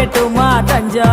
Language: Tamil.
வைக்கட்டுமா தஞ்சா